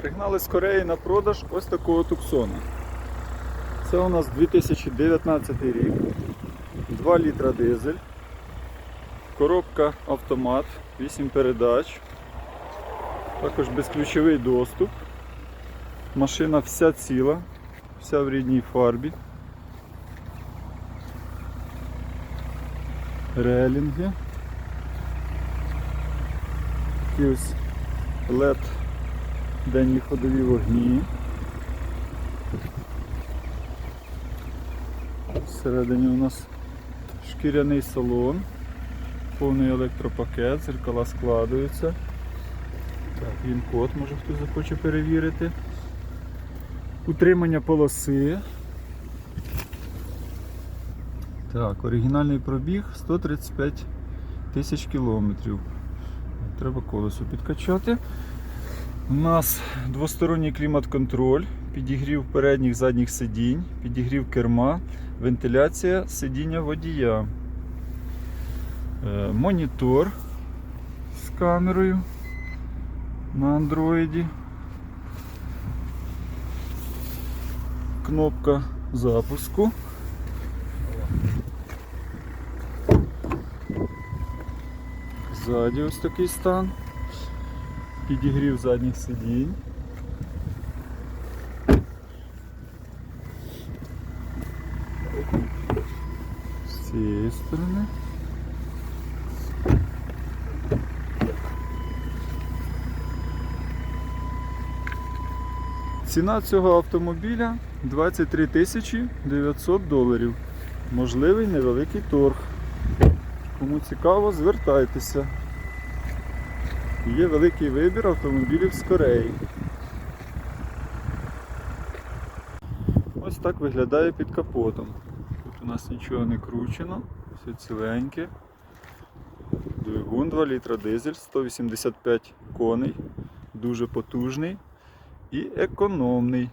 Пригнали з Кореї на продаж ось такого туксона. Це у нас 2019 рік. 2 літра дизель. Коробка автомат, 8 передач. Також безключовий доступ. Машина вся ціла, вся в рідній фарбі. Релінги. Такі LED денні ходові вогні. Всередині у нас шкіряний салон, повний електропакет, зеркала складуються. Так, він код, може хтось захоче перевірити. Утримання полоси. Так, оригінальний пробіг 135 тисяч кілометрів. Треба колесо підкачати. У нас двосторонній клімат-контроль, підігрів передніх задніх сидінь, підігрів керма, вентиляція сидіння водія. Е, Монітор з камерою на андроїді. Кнопка запуску. Ззаді ось такий стан. Підігрів задніх сидінь. З цієї сторони. Ціна цього автомобіля 23 тисячі 900 доларів. Можливий невеликий торг. Кому цікаво, звертайтеся. Є великий вибір автомобілів з Кореї. Ось так виглядає під капотом. Тут у нас нічого не кручено, все ціленьке. Двигун 2 літра дизель, 185 коней, дуже потужний і економний.